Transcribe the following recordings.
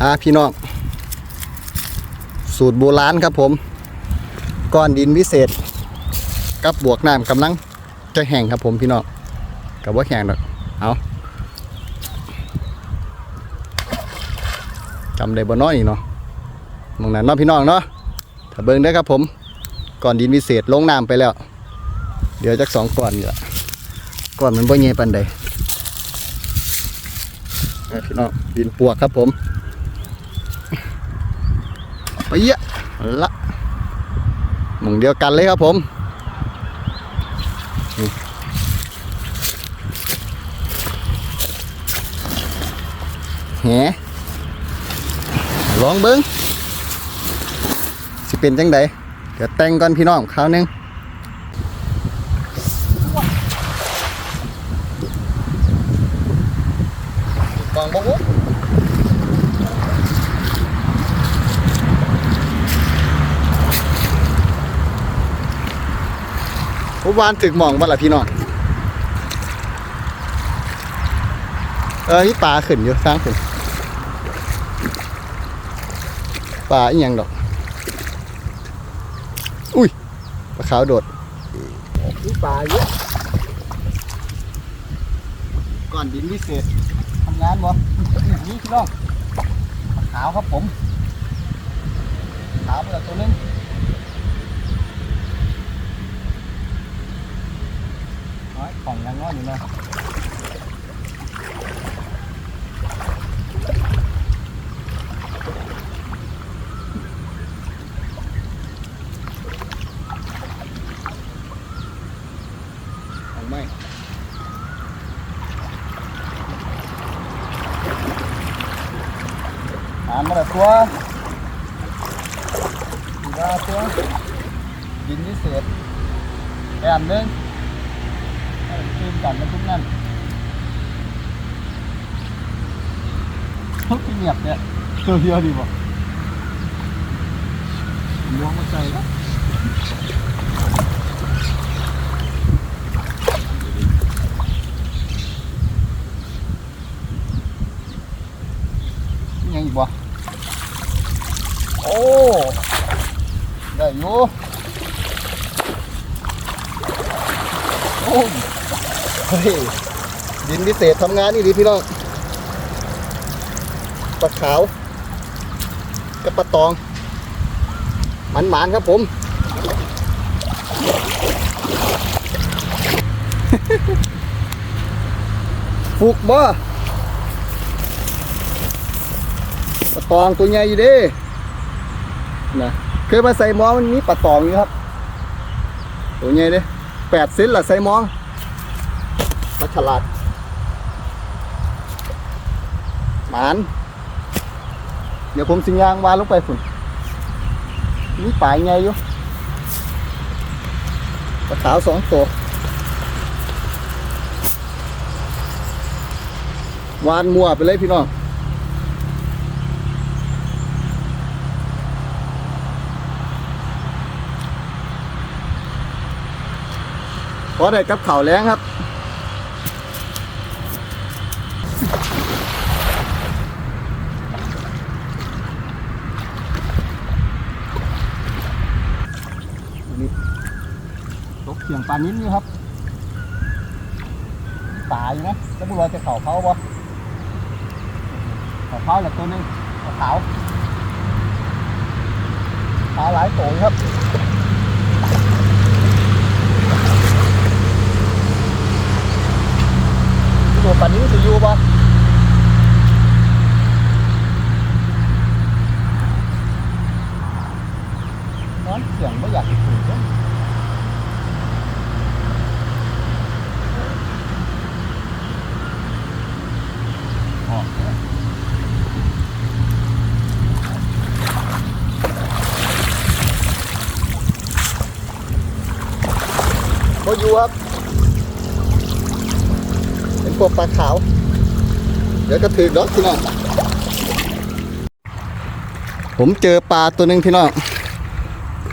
อ่าพี่น้องสูตรโบราณครับผม ก้อนดินวิเศษ กับบวกน้ำกำลังจะแห้งครับผมพี่น้องกับว่าแห้งดอกเอาจำได้บ่น้อยเนาะมองนั้นเนาะพี่น้องเนาะถ้าเบิ่งได้ครับผมก้อนดินวิเศษลงน้ำไปแล้ว เดี๋ยวจักสองก้อนเนี่ละก้อนมันบ่เงยปันใดพี่น้องดินปวกครับผม เยอะละหมองเดียวกันเลยครับผมนี่แหลองเบิ้งสิเป็นจังใดเดี๋ยวแต่งก่อนพี่น้องคราวหนึงกองบุ ผมวานถึกหมองบ้านละพี่น้องเออนี่ปลาขึ้นอยู่สร้างขึ้นปลาอีหยังดอก อุ้ยปลาขาวโดดนี่ปลาเยอะก่อนดินวิเศษทำงานบ่นี่พี่น้องปลาขาวครับผมขาวไปแล้วตัวหนึง น้อย ของยังน้อยอยู่นะของไม่หามาละตัวอีกว่าตัวดินวิเศษแอนหนึง คืนกันมาทุกนั่นทุกเงียบเนี่ยเจอเยอะดีบ่มองมาใจแล้วยังอีกบ่โอ้ ได้อยู่โอ้ เฮ้ยดินพิเศษทำงานนี่ดีพี่น้องปลาขาวกับปลาตอง หมันหมานๆครับผม ฟุกบ่ปลาตองตัวใหญ่อยู่ดินะเคยมาใส่มอมันมีปลาตองอยู่ครับ ตัวใหญ่เด้แปดเซนละใส่มอง ปลาฉลาดหมาน เดี๋ยวผมสิงยางวานลงไปฝุ่นนี่ปลายไงอยู่ปลาขาวสองตัววานมัวไปเลยพี่น้องพอได้กับข่าวแรงครับ เขียงปลานิ้นอยู่ครับป่าอยู่นะแล้วบุรุษจะเข่าเขาบ่เข่าเขาแหละตัวนึงขาวปลาหลายตัวอยู่ครับตัวปลานิ้วจะอยู่ปะนอนเสียงไม่อยากถูกเลยออกแล้วบ่อ ยู่ครับ เป็นพวกปลาขาว เดี๋ยวก็ถือดอกพี่น้องผมเจอปลาตัวหนึ่งพี่น้อง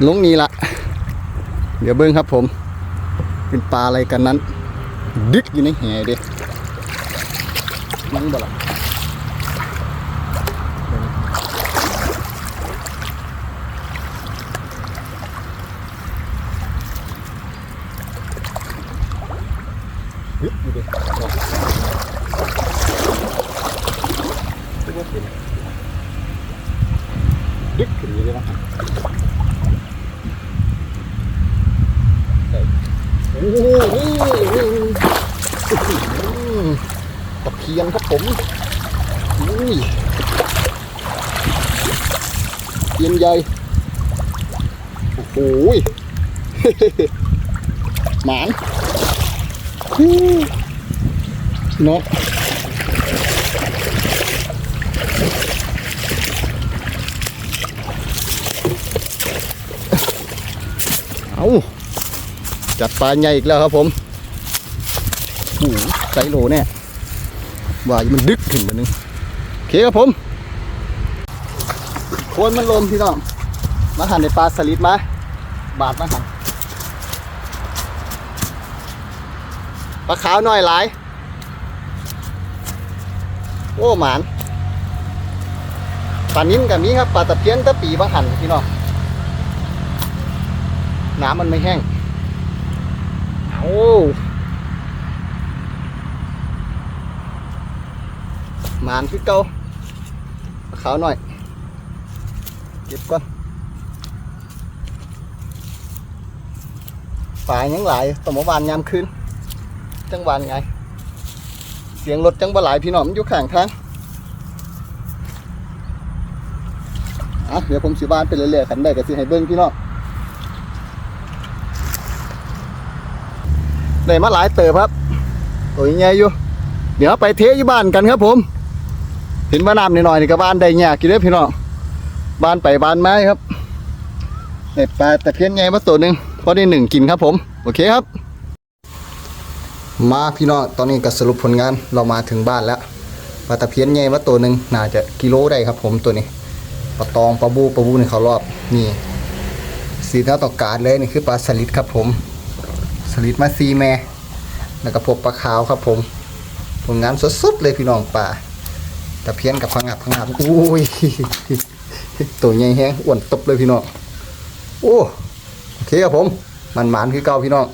ลงนี้ละ เดี๋ยวเบิ้งครับผม เป็นปลาอะไรกันนั้น ดึกอยู่ในแหเด็นั่งบ่ละ ดึกขึ้นอยู่เลยนะครับโอ้โหตะเพียนครับผมอุ้ยเียงใหญ่โอ้โหหมานเนาะ จัดปลาใหญ่อีกแล้วครับผมโอ้ไซโลแน่ว่ามันดึกขึ้นมานึงโอเคครับผมโคนมันลมพี่น้องมาหันในปลาสลิดมา บาทมาหันปลาขาวน้อยหลาย โอ้หมานปลานิ้นกับนี้ครับปลาตะเพียนตะปีบางหันพี่น้องน้ำมันไม่แห้ง โอ้หมานคือเก่าขาวหน่อย เก็บก่อนปลายังหลายต่อมาวานยามคืนจังหวานไง เสียงรถจังบ่หลายพี่น้องมันอยู่ข้างทางอะเดี๋ยวผมสิบานไปเรื่อยๆขันได้ก็สิให้เบิ่งพี่น้อง ได้มาหลายเติบครับ ตัวใหญ่อยู่ เดี๋ยวไปเทอยู่บ้านกันครับ ผม เห็นว่าน้ำหน่อยๆนี่ก็บ้านได้ยากกี่เด้อพี่น้องบ้านไปบ้านไม้ครับเด็ดปลาตะเพียนใหญ่มาตัวหนึ่งพอได้หนึ่งกินครับ ผม โอเคครับ มาพี่น้องตอนนี้ก็สรุปผลงานเรามาถึงบ้านแล้วปลาตะเพียนใหญ่มาตัวหนึ่งน่าจะกิโลได้ครับ ผมตัวนี้ปลาตองปลาบูปลาบูนี่เขารอบนี่สีเท้าตอกกาดเลยนี่คือปลาสลิดครับผม สลิดมาซีแม่แล้วก็พวกปลาขาวครับผมผลงานสดๆเลยพี่น้องป่าแต่เพี้ยนกับพังงับพังงับอุ้ยตัวใหญ่แฮงอ้วนตบเลยพี่น้องโอ้โอเคครับผมมันหมานคือเก่าพี่น้อง